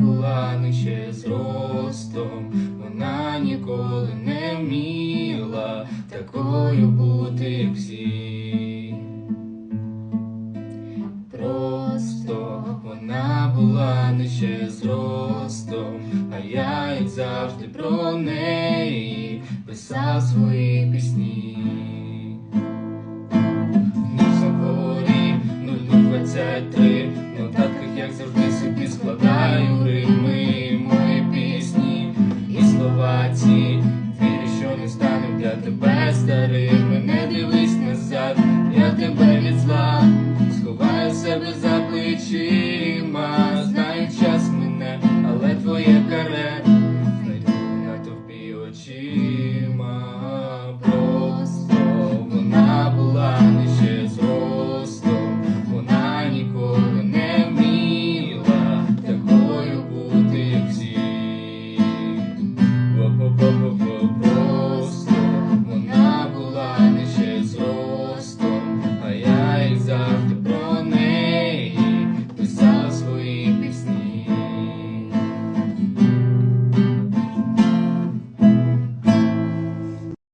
була нижче зростом, вона ніколи не вміла такою бути, як всі. Просто вона була нижче зростом, а я, як завжди, про неї писав свої пісні. Ніч на дворі 0023 В нотатках, як завжди, собі складаю і Вірю, що не стану для тебе старим, Не дивись назад, я тебе від зла Сховаю себе за плечі